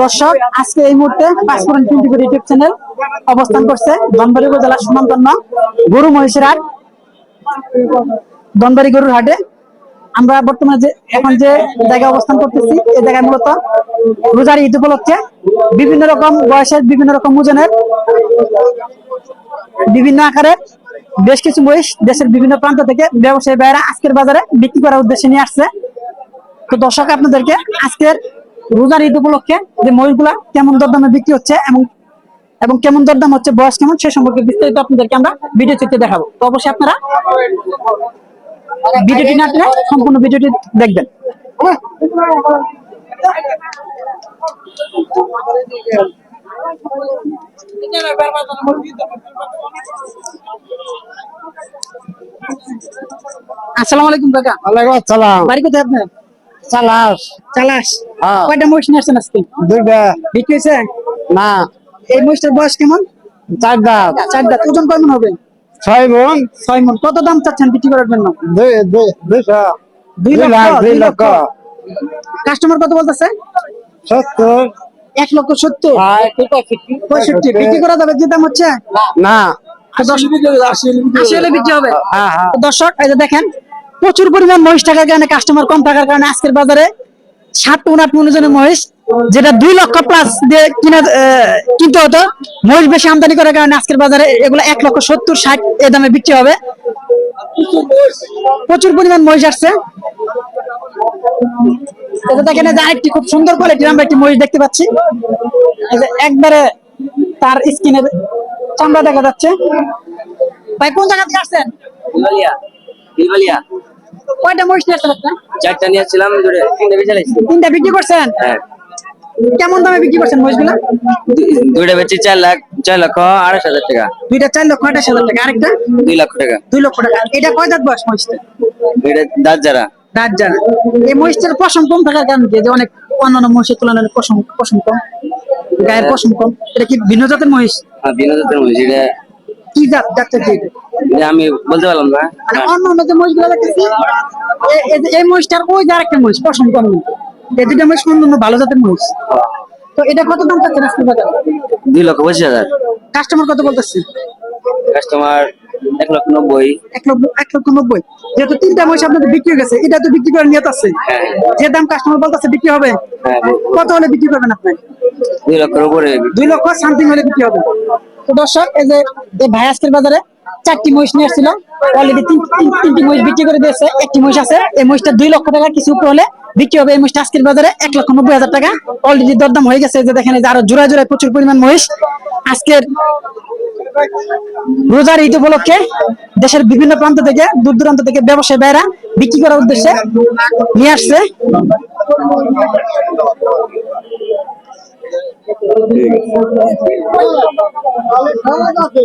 দর্শক, আজকে এই মুহূর্তে পাঁচপুরন টোয়েন্টি ফোর ইউটিউব চ্যানেল অবস্থান করছে ধনবাড়ি উপজেলার সুনামধন্য গরু মহিষের হাট ধনবাড়ি গরুর হাটে। আমরা বর্তমানে যে এখন যে জায়গায় অবস্থান করতেছি, এই জায়গায় মূলত রোজার ঈদ উপলক্ষে বিভিন্ন রকম বয়সের বিভিন্ন রকম ওজনের বিভিন্ন আকারে বেশ কিছু মহিষ দেশের বিভিন্ন প্রান্ত থেকে ব্যবসায়ী ভাইয়েরা আজকের বাজারে বিক্রি করার উদ্দেশ্যে নিয়ে আসছে। তো দর্শক, আপনাদেরকে আজকের রোজার ঈদ উপলক্ষে যে মহিষগুলা কেমন দরদামে বিক্রি হচ্ছে এবং এবং কেমন দরদাম হচ্ছে, বয়স কেমন, সে সম্পর্কে বিস্তারিত আপনাদেরকে আমরা ভিডিও চিত্রে দেখাবো। তো অবশ্যই আপনারা ভিডিওটি না সম্পূর্ণ ভিডিওটি দেখবেন। আসসালামু আলাইকুম কাকা। ওয়ালাইকুম আসসালাম। বাড়ি কোথায় আপনার? চালাস। চালাস? হ্যাঁ। কয়টা মহিষ নিয়ে আসছেন আজকে? দুইটা। বিক্রি হয়েছে? না। এই মহিষটার বয়স কেমন? ওজন কেমন হবে? ছয় মন। ছয় মন। কত দাম চাচ্ছেন বিক্রি করার জন্য? দুই লাখ লক্ষ। কাস্টমার কত বলতেছে? সত্তর। এক লক্ষ সত্তর। পঁয়ষট্টি। বিক্রি করা যাবে যে দাম হচ্ছে? না হ্যাঁ হ্যাঁ। দর্শক এই যে দেখেন প্রচুর পরিমাণ মহিষ থাকার কারণে কাস্টমার কম থাকার কারণে আজকের বাজারে ষাট টন আট মনোজনের মহিষ যেটা দুই লক্ষ প্লাস দিয়ে কিনা কিনতে হতো। মহিষ বেশি আমদানি করার কারণে আজকের বাজারে এগুলো এক লক্ষ সত্তর ষাট এ দামে বিক্রি হবে। প্রচুর পরিমাণ মহিষ আসছে। দেখেন যে আরেকটি খুব সুন্দর কোয়ালিটির আমরা একটি মহিষ দেখতে পাচ্ছি। একবারে তার স্কিনের চামড়া দেখা যাচ্ছে। ভাই কোন জায়গা থেকে আসছেন? কয়টা মহিষ নিয়ে আসছেন চারটা নিয়েছিলাম তিনটা বিক্রি করছেন? হ্যাঁ। কেমন দামে বিক্রি করছেন মহিষগুলো? দুইটা বেচি চার লাখ চার লক্ষ আড়াইশ হাজার টাকা। দুইটা চার লক্ষ আঠাশ হাজার টাকা আরেকটা? দুই লক্ষ টাকা। দুই লক্ষ টাকা। এটা কয় দাঁত বয়স মহিষটা? এটা দাঁত যারা। দাঁত জানা এই মহিষটার পশম কম থাকার কারণ কি? যে অনেক অন্যান্য মহিষের তুলনায় পশম পশম কম গায়ের পশম কম। এটা কি ভিন্ন জাতের মহিষ? হ্যাঁ, বিনোদনের মধ্যে এটা কি জাত? জাতটা কি আমি বলতে পারলাম না। অন্য অন্য যে মহিষগুলো এই মহিষটার ওই যে আরেকটা মহিষ পশম কম এই দুইটা মহিষ অন্য অন্য ভালো জাতের মহিষ তো এটা কত দাম চাচ্ছেন আজকে বাজারে? দুই লক্ষ পঁচিশ হাজার। কাস্টমার কত বলতেছে? কাস্টমার এক লক্ষ নব্বই। এক লক্ষ এক লক্ষ নব্বই। যেহেতু তিনটা মহিষ আপনাদের বিক্রি হয়ে গেছে এটা তো বিক্রি করার নিয়ত আছে। হ্যাঁ যে দাম কাস্টমার বলতেছে বিক্রি হবে হ্যাঁ কত হলে বিক্রি করবেন আপনি? দুই লক্ষের উপরে। দুই লক্ষ সামথিং হলে বিক্রি হবে। তো দর্শক এই যে ভাই আজকের বাজারে চারটি মহিষ নিয়ে আসছিল। অলরেডি তিনটি মহিষ বিক্রি করে দিয়েছে, একটি মহিষ আছে। এই মহিষটা দুই লক্ষ টাকা কিছু উপরে হলে বিক্রি হবে। এই মহিষটা আজকের বাজারে এক লক্ষ নব্বই হাজার টাকা। অলরেডি দরদাম হয়ে গেছে। যে দেখেন আরও জোড়ায় জোড়ায় প্রচুর পরিমাণ মহিষ। আজকের রোজার ঈদ উপলক্ষে দেশের বিভিন্ন প্রান্ত থেকে দূর দূরান্ত থেকে ব্যবসায়ী ভাইরা বিক্রি করার উদ্দেশ্যে নিয়ে আসছে।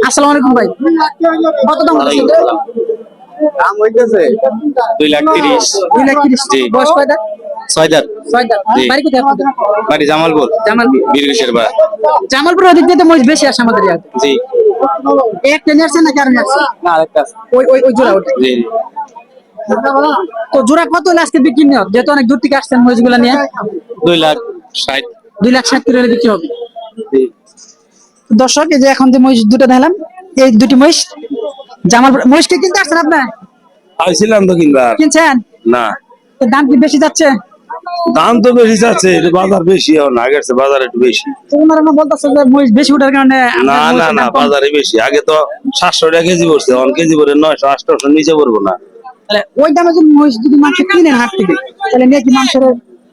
আসসালামু আলাইকুম ভাই। কত দাম দাম হইতেছে দুই লাখ তিরিশ। দুই লাখ তিরিশ। জি। বয়স কয়টা ছয় দাঁত? ছয় দাঁত জি। বাড়ি কোথায় বাড়ি জামালপুর। জামালপুর। বীরগেশের বা বেশি আসে আমাদের জি। এক ট্রেনে আসছে নাকি আর আসছে? না আরেকটা আছে। ওই ওই ওই জোড়া ওটা। জি তো জোড়া কত হলে আজকে বিক্রি নেওয়া যেহেতু অনেক দূর থেকে আসছেন মহিষগুলা নিয়ে। দুই লাখ ষাট। দুই লাখ ষাট করে বিক্রি হবে। দর্শক এই যে এখন যে মহিষ দুটো দেখলাম এই দুটি মহিষ মহিষকে কিনতে আসছেন আপনার আইছিলাম তো কিনবার। কিনছেন? না। দাম কি বেশি যাচ্ছে? দাম তো বেশি যাচ্ছে বাজার বেশি এখন আগের বাজার একটু বেশি। বলতেছে বেশি ওঠার কারণে না না না বাজারে বেশি। আগে তো সাতশো টাকা কেজি পড়ছে এখন কেজি পড়ে নয়শো আটশোশো নিচে পড়ব না। ওই দামে যদি মহিষ যদি মাংস কিনেন হাট থেকে তাহলে নিয়ে কি মাংসের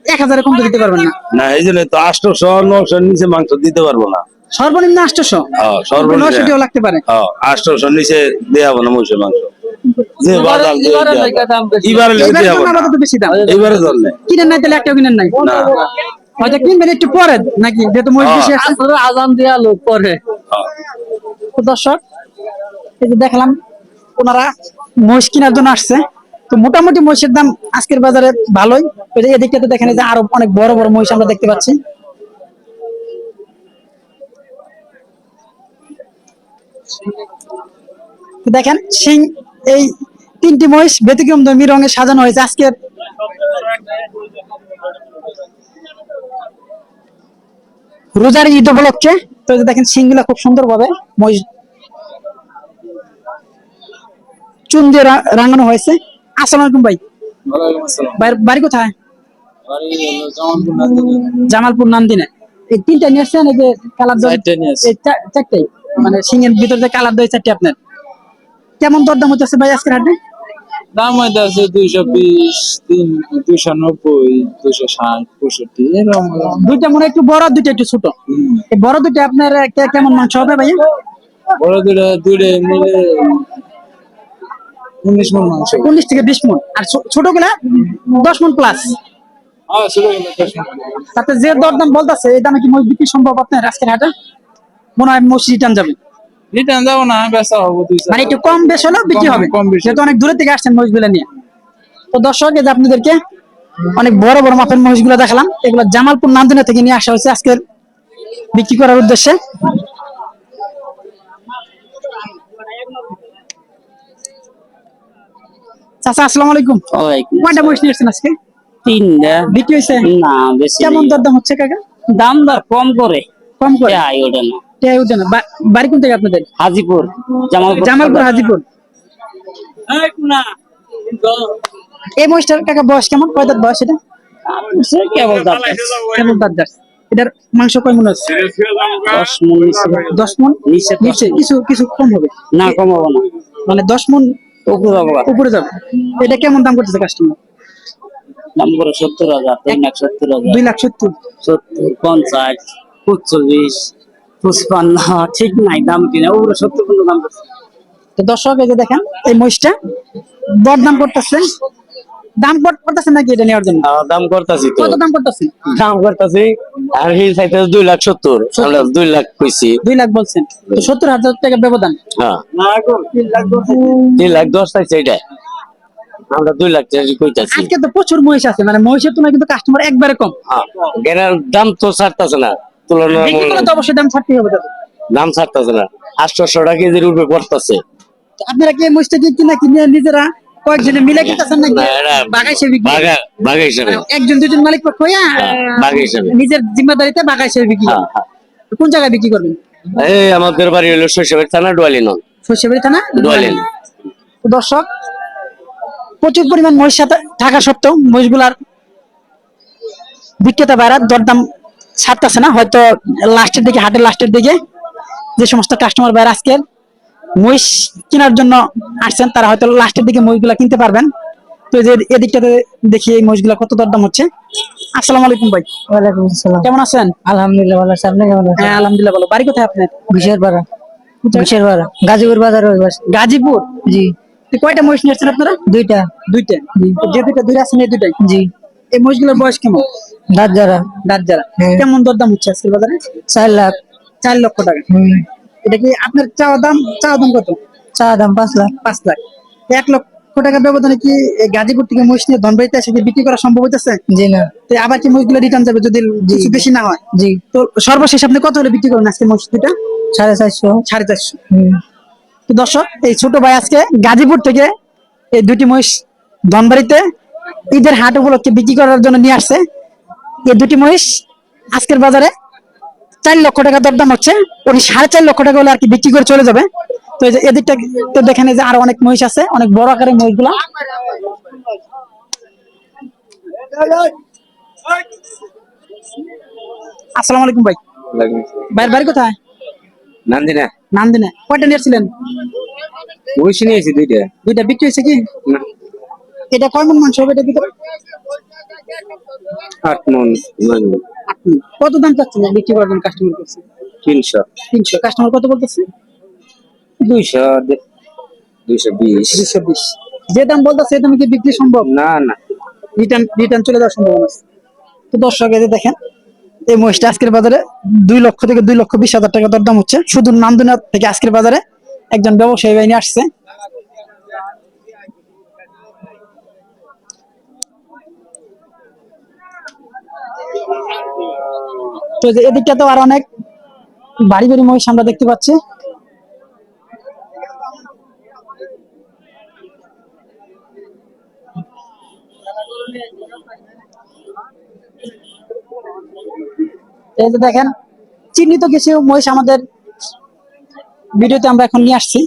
এক হাজারে কম তো দিতে পারবেন না? না এই জন্য তো আটশোশো নশোর নিচে মাংস দিতে পারব না। সর্বনিম্ন আটশোশো? হ্যাঁ, সর্বনিম্ন। লাগতে পারে। হ্যাঁ আটশোশো নিচে দেওয়া না মহিষের মাংস। এবারে লেগে এবারের দেওয়া জন্য যাব না আপাতত বেশি। দাম এইবারে কিনেন নাই তাহলে একটাও কিনেন নাই। হয়তো কিনবেন একটু পরে নাকি? যেহেতু মহিষ আজান দেওয়া লোক পরে। দর্শক এই যে দেখলাম ওনারা মহিষ কেনার জন্য আসছে। তো মোটামুটি মহিষের দাম আজকের বাজারে ভালোই। এদিকটাতে দেখেন যে আরও অনেক বড় বড় মহিষ আমরা দেখতে পাচ্ছি। দেখেন সিং এই তিনটি মহিষ ব্যতিক্রম ধর্মী রঙে সাজানো হয়েছে আজকের। রোজার ঈদ উপলক্ষে তো দেখেন সিংগুলা খুব সুন্দর ভাবে মহিষ চুন দিয়ে রাঙানো হয়েছে। আসসালামু আলাইকুম ভাই। বাড়ি কোথায়? জামালপুর নান্দিনে। এই তিনটা নিয়ে আসছেন এই যে কালার দই চারটে চারটাই মানে সিংহের ভিতর যে কালার দই চারটে আপনার। কেমন দরদাম হচ্ছে ভাই আজকের হাটে? দাম হয়তো আছে দুইশো বিশ তিন দুইশো নব্বই দুইশো ষাট পঁয়ষট্টি এরকম দুইটা মনে একটু বড় দুইটা একটু ছোট। এই বড় দুইটা আপনার কে- কেমন মাংস হবে ভাই? বড় দুটো দুটো মিলে উনিশ মন মাংস। উনিশ থেকে বিশ মন। আর ছো- ছোটগুলা দশ মন প্লাস হ্যাঁ। তাতে যে দরদাম বলতেছে এই দামে কি মহিষ বিক্রি সম্ভব আপনার আজকের হাটে? মনে হয় মহিষ রিটার্ন যাবে। রিটার্ন যাব না বেচা হব মানে একটু কম বেশ হলেও বিক্রি হবে। কম বেশি। যেহেতু অনেক দূরে থেকে আসছেন মহিষগুলো নিয়ে। তো দর্শক এই যে আপনাদেরকে অনেক বড় বড় মাপের মহিষগুলো দেখালাম এগুলো জামালপুর নান্দনা থেকে নিয়ে আসা হয়েছে আজকের বিক্রি করার উদ্দেশ্যে। চাচা আসসালামু আলাইকুম। কয়টা মহিষ নিয়ে এসেছেন আজকে? তিনটা। বিক্রি হয়েছে? না বেশি কেমন। দরদাম হচ্ছে কাকা? দাম দর কম করে। কম করে? আই ওটা না। বাড়ি কোন থেকে আপনাদের? হাজিপুর জামালপুর। জামালপুর হাজিপুর। এই মহিষটার কাকা বয়স কেমন? কয় দাঁত বয়স এটা? সে কেবল দাম কেমন দাঁত দাঁত এটার মাংস কয় মনে হচ্ছে দশ মন দশ মন? নিচে কিছু কিছু কম হবে? না কমাবো না। মানে দশ মন উপরে যাব উপরে যাবে। এটা কেমন দাম করতেছে কাস্টমার দাম করে সত্তর হাজার তিন লাখ সত্তর হাজার। দুই লাখ সত্তর। সত্তর পঞ্চাশ পঁচল্লিশ ঠিক নাই দাম কিনা উপরে সত্তর পর্যন্ত দাম করছে তো দর্শক এই যে দেখেন এই মহিষটা দাম করতেছেন নাকি এটা নেওয়ার জন্য? দাম করতেছি কত দাম করতেছেন দাম করতেছি আর হিল সাইতে দুই লাখ সত্তর। আমরা দুই লাখ কইছি। দুই লাখ বলছেন। তো সত্তর হাজার টাকা ব্যবধান। হ্যাঁ। তিন লাখ দশ চাইছে এটা। আমরা দুই লাখ টাকা কইতাছি। আজকে তো প্রচুর মহিষ আছে মানে মহিষের তুলনায় কিন্তু কাস্টমার একবারে কম। হ্যাঁ দাম তো ছাড়তেছে না। তুলনা বিক্রি করলে তো অবশ্যই দাম ছাড়তে হবে তাদের। দাম ছাড়তেছে না। আটশোশো টাকা কেজির উপরে পড়তেছে। তো আপনারা কি এই কি কিনা কিনে নিজেরা কয়েকজনে মিলে কিনতেছেন নাকি? না, এরা বাগা বাগা হিসাবে একজন দুজন মালিক পক্ষ হইয়া বাঘ নিজের জিম্মাদারিতে বাগাইছে বিক্রি করে। কোন জায়গায় বিক্রি করবেন? এই আমাদের বাড়ি হলো শৈশবের থানা ডোয়ালি নন শস্যবাড়ি থানা? ডোয়ালি। তো দর্শক প্রচুর পরিমাণ মহিষ থাকা সত্ত্বেও মহিষগুলার বিক্রেতা বাইরা দরদাম ছাড়তেছে না হয়তো লাস্টের দিকে হাটের লাস্টের দিকে যে সমস্ত কাস্টমার বাইরে আজকের মহিষ কেনার জন্য আসছেন তারা হয়তো লাস্টের দিকে মহিষগুলা কিনতে পারবেন। তো যে এদিকটাতে দেখি এই মহিষগুলা কত দরদাম হচ্ছে। আসসালামু আলাইকুম ভাই। ওয়ালাইকুম আসসালাম। কেমন আছেন? আলহামদুলিল্লাহ ভালো আছি। আপনি কেমন আছেন? হ্যাঁ আলহামদুলিল্লাহ ভালো। বাড়ি কোথায় আপনার? বিশের পাড়া বিশের পাড়া গাজীপুর বাজার ওই পাশে। গাজীপুর? জি। তো কয়টা মহিষ নিয়েছেন আপনারা? দুইটা। দুইটা? যে দুইটা দুইটা আছেন এই দুইটাই? জি। এই মহিষগুলোর বয়স কেমন? দাঁত যারা দাঁত যারা হ্যাঁ। কেমন দরদাম হচ্ছে আজকের বাজারে? চার লাখ। চার লক্ষ টাকা। এটা কি আপনার চাওয়া দাম চাওয়া দাম কত? চা দাম পাঁচ লাখ। পাঁচ লাখ। এক লক্ষ টাকা ব্যবধানে কি গাজীপুর থেকে মহিষ নিয়ে ধনবাড়িতে এসে কি বিক্রি করা সম্ভব হইতেছে? জি না। তো আবার কি মহিষগুলো রিটার্ন যাবে যদি কিছু বেশি না হয়? জি। তো সর্বশেষ আপনি কত হলে বিক্রি করবেন আজকে মহিষ দুটা সাড়ে চারশো। সাড়ে চারশো। তো দর্শক এই ছোট ভাই আজকে গাজীপুর থেকে এই দুটি মহিষ ধনবাড়িতে ঈদের হাট উপলক্ষে বিক্রি করার জন্য নিয়ে আসছে। এই দুটি মহিষ আজকের বাজারে চার লক্ষ টাকা দরদাম হচ্ছে। উনি সাড়ে চার লক্ষ টাকা হলে আর কি বিক্রি করে চলে যাবে। তো এই যে এদিকটা তো দেখেন যে আরও অনেক মহিষ আছে অনেক বড় আকারের মহিষগুলা। আসসালামু আলাইকুম ভাই। ভাইয়ের বাড়ি কোথায়? নান্দিনা। নান্দিনে। কয়টা নিয়েছিলেন মহিষী নিয়েছি দুইটা। দুইটা। বিক্রি হয়েছে কি? না। এটা কয় মন মাংস হবে এটা ভিতরে? আট মন। কত দাম চাচ্ছেন বিক্রি করার জন্য কাস্টমার করছে? তিনশো। তিনশো। কাস্টমার কত বলতেছে? দুইশো দুইশো বিশ। দুইশো বিশ। যে দাম বলতেছে এই দামে কি বিক্রি সম্ভব? না না। রিটার্ন রিটার্ন চলে যাওয়ার সম্ভাবনা আছে। তো দর্শক এই দেখেন এই মহিষটা আজকের বাজারে দুই লক্ষ থেকে দুই লক্ষ বিশ হাজার টাকা দরদাম হচ্ছে। শুধু নান্দুনা থেকে আজকের বাজারে একজন ব্যবসায়ী বাহিনী আসছে। তো এদিকটা তো আর অনেক বাড়ি বাড়ি মহিষ আমরা দেখতে পাচ্ছি। এই যে দেখেন, চিহ্নিত কিছু মহিষ আমাদের ভিডিওতে আমরা এখন নিয়ে আসছি।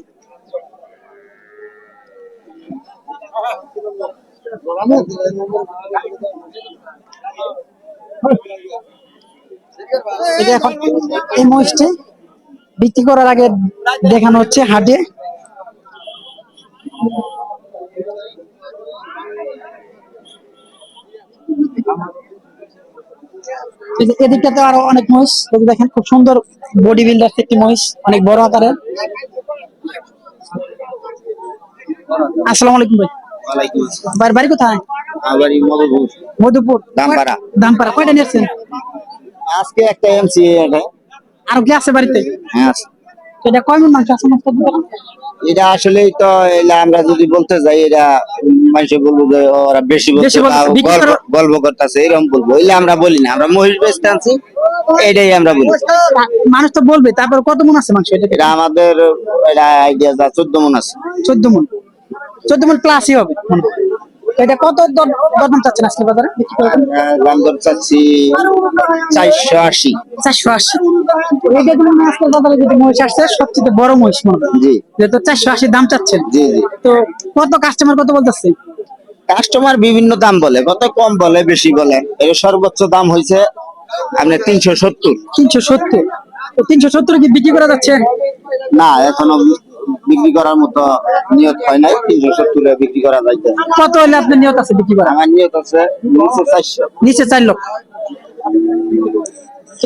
যে এখন এই মহিষটি বিক্রি করার আগে দেখানো হচ্ছে হাটে। এদিকটাতে আরও অনেক মহিষ দেখেন খুব সুন্দর বডি বিল্ডার একটি মহিষ অনেক বড় আকারের। আসসালামু আলাইকুম ভাই। বাড়ি বাড়ি কোথায়? আবার মধুপুর। মধুপুর। দামপাড়া। দামপাড়া। কয়টা নিয়েছেন আজকে একটা এমসি এটা। আরও কি আছে বাড়িতে? হ্যাঁ এটা কয় মন মাংস আছে পারেন? এটা আসলেই তো আমরা যদি বলতে যাই এটা মানুষ বলব যে ওরা বেশি বলছে গল্প করো। করতেছে এরকম বলব। এলে আমরা বলি না আমরা মহিষ বেচতে আনছি এটাই আমরা বলি। মানুষ তো বলবে তারপর কত মন আছে মাংস এটা আমাদের এটা আইডিয়া যা চোদ্দ মন আছে। চোদ্দ মন। চোদ্দ মন প্লাসই হবে। এটা কত দরদাম চাচ্ছেন আজকে বাজারে? বিক্রি করবেন দাম দর চাচ্ছি চারশো আশি। আশি। বাজারে মহিষ আসছে সবচেয়ে বড় মহিষ মনে জি। যেহেতু চারশো আশি দাম চাচ্ছেন। জি জি। তো কত কাস্টমার কত বলতেছে? কাস্টমার বিভিন্ন দাম বলে কত কম বলে বেশি বলে। এর সর্বোচ্চ দাম হয়েছে আপনার তিনশো সত্তর। তিনশো সত্তর। তিনশো সত্তর কি বিক্রি করা যাচ্ছে? না এখনও বিক্রি করার মতো নিয়ত হয় নাই তিনশো সত্তরে বিক্রি করা যাইতে কত হলে আপনার নিয়ত আছে বিক্রি করা? আমার নিয়ত আছে নিচে চারশো। নিচে চার লক্ষ।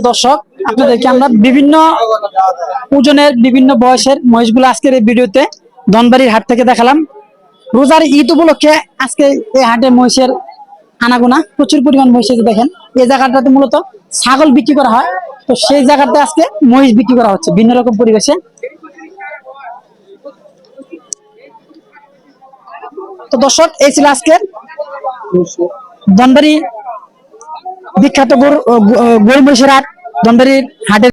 দর্শক আপনাদেরকে আমরা বিভিন্ন ওজনের বিভিন্ন বয়সের মহিষগুলো আজকের এই ভিডিওতে ধনবাড়ির হাট থেকে দেখালাম। রোজার ঈদ উপলক্ষে আজকে এই হাটে মহিষের আনাগোনা প্রচুর পরিমাণ মহিষ দেখেন। এই জায়গাটাতে মূলত ছাগল বিক্রি করা হয়। তো সেই জায়গাতে আজকে মহিষ বিক্রি করা হচ্ছে ভিন্ন রকম পরিবেশে। তো দর্শক এই ছিল আজকের ধনবাড়ি বিখ্যাত গরু গরু মহিষের হাট ধনবাড়ির হাটের